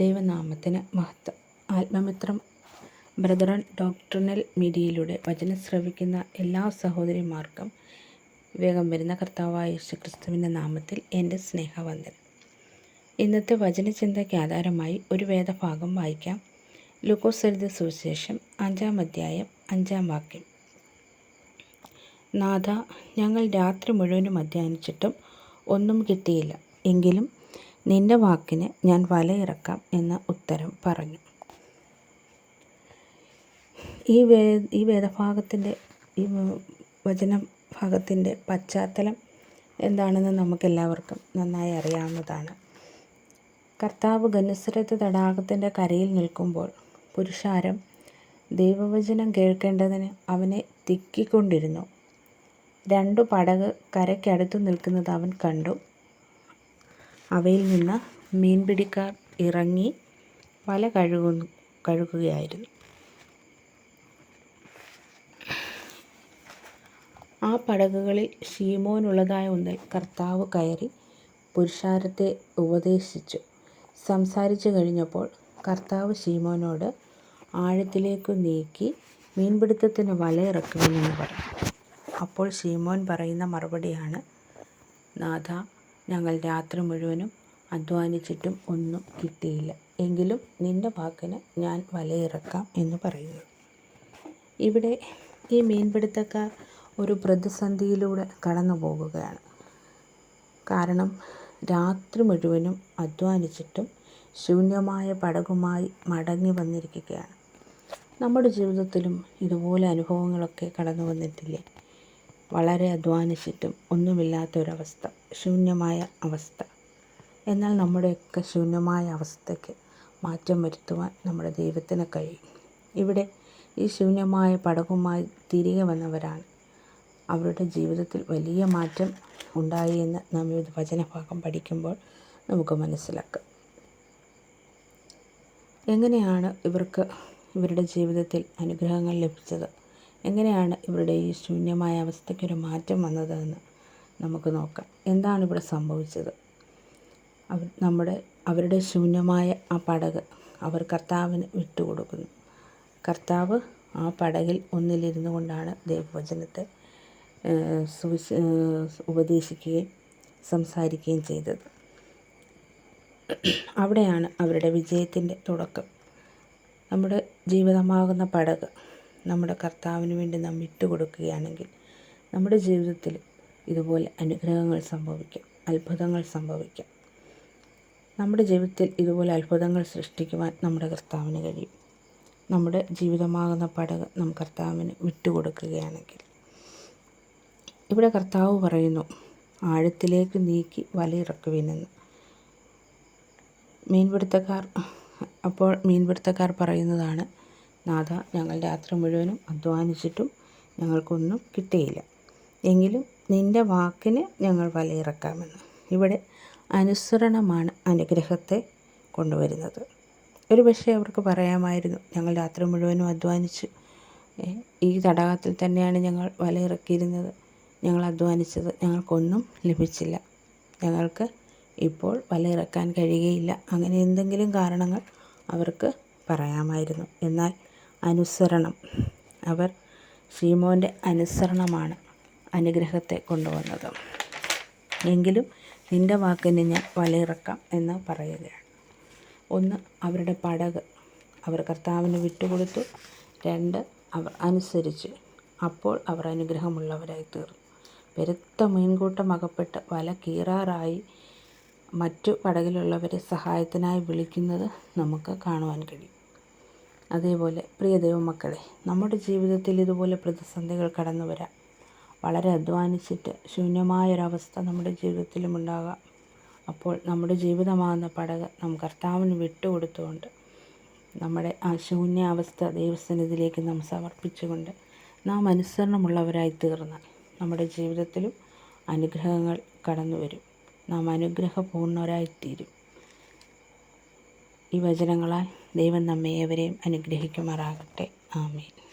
ദൈവനാമത്തിന് മഹത്വം. ആത്മമിത്രം brethren doctrinal മീഡിയയിലൂടെ വചനം ശ്രവിക്കുന്ന എല്ലാ സഹോദരിമാർക്കും വേഗം വരുന്ന കർത്താവായ യേശുക്രിസ്തുവിന്റെ നാമത്തിൽ എന്റെ സ്നേഹവന്ദനം. ഇന്നത്തെ വചനചിന്തയ്ക്ക് ആധാരമായി ഒരു വേദഭാഗം വായിക്കാം. ലൂക്കോസ് സുവിശേഷം അഞ്ചാം അധ്യായം അഞ്ചാം വാക്യം. നാഥ ഞങ്ങൾ രാത്രി മുഴുവനും അധ്യാനിച്ചിട്ടും ഒന്നും കിട്ടിയില്ല. എങ്കിലും നിന്റെ വാക്കിന് ഞാൻ വലയിറക്കാം എന്ന ഉത്തരം പറഞ്ഞു. ഈ വേ ഈ വേദഭാഗത്തിന്റെ ഈ വചന ഭാഗത്തിന്റെ പശ്ചാത്തലം എന്താണെന്ന് നമുക്കെല്ലാവർക്കും നന്നായി അറിയാവുന്നതാണ്. കർത്താവ് ഗനുസരത്ത് തടാകത്തിന്റെ കരയിൽ നിൽക്കുമ്പോൾ പുരുഷാരം ദൈവവചനം കേൾക്കേണ്ടതിന് അവനെ തിക്കിക്കൊണ്ടിരുന്നു. രണ്ടു പടക് കരയ്ക്കടുത്തു നിൽക്കുന്നത് അവൻ കണ്ടു. അവയിൽ നിന്ന് മീൻപിടിക്കാർ ഇറങ്ങി വല കഴുകുന്നു കഴുകുകയായിരുന്നു. ആ പടകുകളിൽ ഷീമോനുള്ളതായ ഒന്നിൽ കർത്താവ് കയറി പുരുഷാരത്തെ ഉപദേശിച്ചു. സംസാരിച്ചു കഴിഞ്ഞപ്പോൾ കർത്താവ് ഷീമോനോട് ആഴത്തിലേക്ക് നീക്കി മീൻപിടുത്തത്തിന് വലയിറക്കുമെന്ന് പറഞ്ഞു. അപ്പോൾ ഷീമോൻ പറയുന്ന മറുപടിയാണ് നാഥ ഞങ്ങൾ രാത്രി മുഴുവനും അധ്വാനിച്ചിട്ടും ഒന്നും കിട്ടിയില്ല. എങ്കിലും നിന്റെ വാക്കിന് ഞാൻ വലയിറക്കാം എന്ന് പറയുക ഇവിടെ ഈ മീൻപിടുത്തക്കാർ ഒരു പ്രതിസന്ധിയിലൂടെ കടന്നു പോകുകയാണ്. കാരണം രാത്രി മുഴുവനും അധ്വാനിച്ചിട്ടും ശൂന്യമായ പടകുമായി മടങ്ങി വന്നിരിക്കുകയാണ്. നമ്മുടെ ജീവിതത്തിലും ഇതുപോലെ അനുഭവങ്ങളൊക്കെ കടന്നു വന്നിട്ടില്ലേ? വളരെ അധ്വാനിച്ചിട്ടും ഒന്നുമില്ലാത്തൊരവസ്ഥ. ശൂന്യമായ അവസ്ഥ. എന്നാൽ നമ്മുടെയൊക്കെ ശൂന്യമായ അവസ്ഥയ്ക്ക് മാറ്റം വരുത്തുവാൻ നമ്മുടെ ദൈവത്തിന് കഴിയും. ഇവിടെ ഈ ശൂന്യമായ പടവുമായി തിരികെ വന്നവരാണ്. അവരുടെ ജീവിതത്തിൽ വലിയ മാറ്റം ഉണ്ടായി എന്ന് നാം ഈ വചനഭാഗം പഠിക്കുമ്പോൾ നമുക്ക് മനസ്സിലാക്കാം. എങ്ങനെയാണ് ഇവർക്ക് ഇവരുടെ ജീവിതത്തിൽ അനുഗ്രഹങ്ങൾ ലഭിച്ചത്? എങ്ങനെയാണ് ഇവരുടെ ഈ ശൂന്യമായ അവസ്ഥയ്ക്കൊരു മാറ്റം വന്നതെന്ന് നമുക്ക് നോക്കാം. എന്താണ് ഇവിടെ സംഭവിച്ചത്? അവർ നമ്മുടെ അവരുടെ ശൂന്യമായ ആ പടക് അവർ കർത്താവിന് വിട്ടുകൊടുക്കുന്നു. കർത്താവ് ആ പടകിൽ ഒന്നിലിരുന്നു കൊണ്ടാണ് ദൈവവചനത്തെ ഉപദേശിക്കുകയും സംസാരിക്കുകയും ചെയ്തത്. അവിടെയാണ് അവരുടെ വിജയത്തിന്റെ തുടക്കം. നമ്മുടെ ജീവിതമാകുന്ന പടക് നമ്മുടെ കർത്താവിന് വേണ്ടി നാം വിട്ടുകൊടുക്കുകയാണെങ്കിൽ നമ്മുടെ ജീവിതത്തിൽ ഇതുപോലെ അനുഗ്രഹങ്ങൾ സംഭവിക്കാം അത്ഭുതങ്ങൾ സംഭവിക്കാം. നമ്മുടെ ജീവിതത്തിൽ ഇതുപോലെ അത്ഭുതങ്ങൾ സൃഷ്ടിക്കുവാൻ നമ്മുടെ കർത്താവിന് കഴിയും. നമ്മുടെ ജീവിതമാകുന്ന പടക് നാം കർത്താവിന് വിട്ടുകൊടുക്കുകയാണെങ്കിൽ. ഇവിടെ കർത്താവ് പറയുന്നു ആഴത്തിലേക്ക് നീക്കി വലയിറക്കുവിനെന്ന് മീൻപിടുത്തക്കാർ അപ്പോൾ മീൻപിടുത്തക്കാർ പറയുന്നതാണ് നാഥ ഞങ്ങൾ രാത്രി മുഴുവനും അധ്വാനിച്ചിട്ടും ഞങ്ങൾക്കൊന്നും കിട്ടിയില്ല. എങ്കിലും നിന്റെ വാക്കിന് ഞങ്ങൾ വലയിറക്കാമെന്ന്. ഇവിടെ അനുസരണമാണ് അനുഗ്രഹത്തെ കൊണ്ടുവരുന്നത്. ഒരു പക്ഷേ അവർക്ക് പറയാമായിരുന്നു ഞങ്ങൾ രാത്രി മുഴുവനും അധ്വാനിച്ച് ഈ തടാകത്തിൽ തന്നെയാണ് ഞങ്ങൾ വലയിറക്കിയിരുന്നത്. ഞങ്ങൾ അധ്വാനിച്ചത് ഞങ്ങൾക്കൊന്നും ലഭിച്ചില്ല. ഞങ്ങൾക്ക് ഇപ്പോൾ വലയിറക്കാൻ കഴിയുകയില്ല. അങ്ങനെ എന്തെങ്കിലും കാരണങ്ങൾ അവർക്ക് പറയാമായിരുന്നു. എന്നാൽ അനുസരണം അവർ ഷീമോന്റെ അനുസരണമാണ്. അനുഗ്രഹത്തെ കൊണ്ടുവന്നത്. എങ്കിലും നിന്റെ വാക്കിന് ഞാൻ വലയിറക്കാം എന്ന് പറയുകയാണ്. ഒന്ന് അവരുടെ പടക് അവർ കർത്താവിന് വിട്ടുകൊടുത്തു. രണ്ട് അവർ അനുസരിച്ച് അപ്പോൾ അവർ അനുഗ്രഹമുള്ളവരായി തീർന്നു. പെരുത്ത മീൻകൂട്ടം അകപ്പെട്ട് വല കീറാറായി മറ്റു പടകിലുള്ളവരെ സഹായത്തിനായി വിളിക്കുന്നത് നമുക്ക് കാണുവാൻ കഴിയും. അതേപോലെ പ്രിയ ദൈവമക്കളെ നമ്മുടെ ജീവിതത്തിൽ ഇതുപോലെ പ്രതിസന്ധികൾ കടന്നു വരാം വളരെ അധ്വാനിച്ചിട്ട് ശൂന്യമായൊരവസ്ഥ നമ്മുടെ ജീവിതത്തിലും ഉണ്ടാകാം അപ്പോൾ നമ്മുടെ ജീവിതമാകുന്ന പടക് നാം കർത്താവിന് വിട്ടുകൊടുത്തുകൊണ്ട് നമ്മുടെ ആ ശൂന്യ അവസ്ഥ നാം സമർപ്പിച്ചുകൊണ്ട് നാം അനുസരണമുള്ളവരായി തീർന്നാൽ നമ്മുടെ ജീവിതത്തിലും അനുഗ്രഹങ്ങൾ കടന്നു വരും. നാം അനുഗ്രഹപൂർണരായിത്തീരും ഈ വചനങ്ങളാൽ ദൈവം നമ്മെ ഏവരെയും അനുഗ്രഹിക്കുമാറാകട്ടെ. ആമേൻ.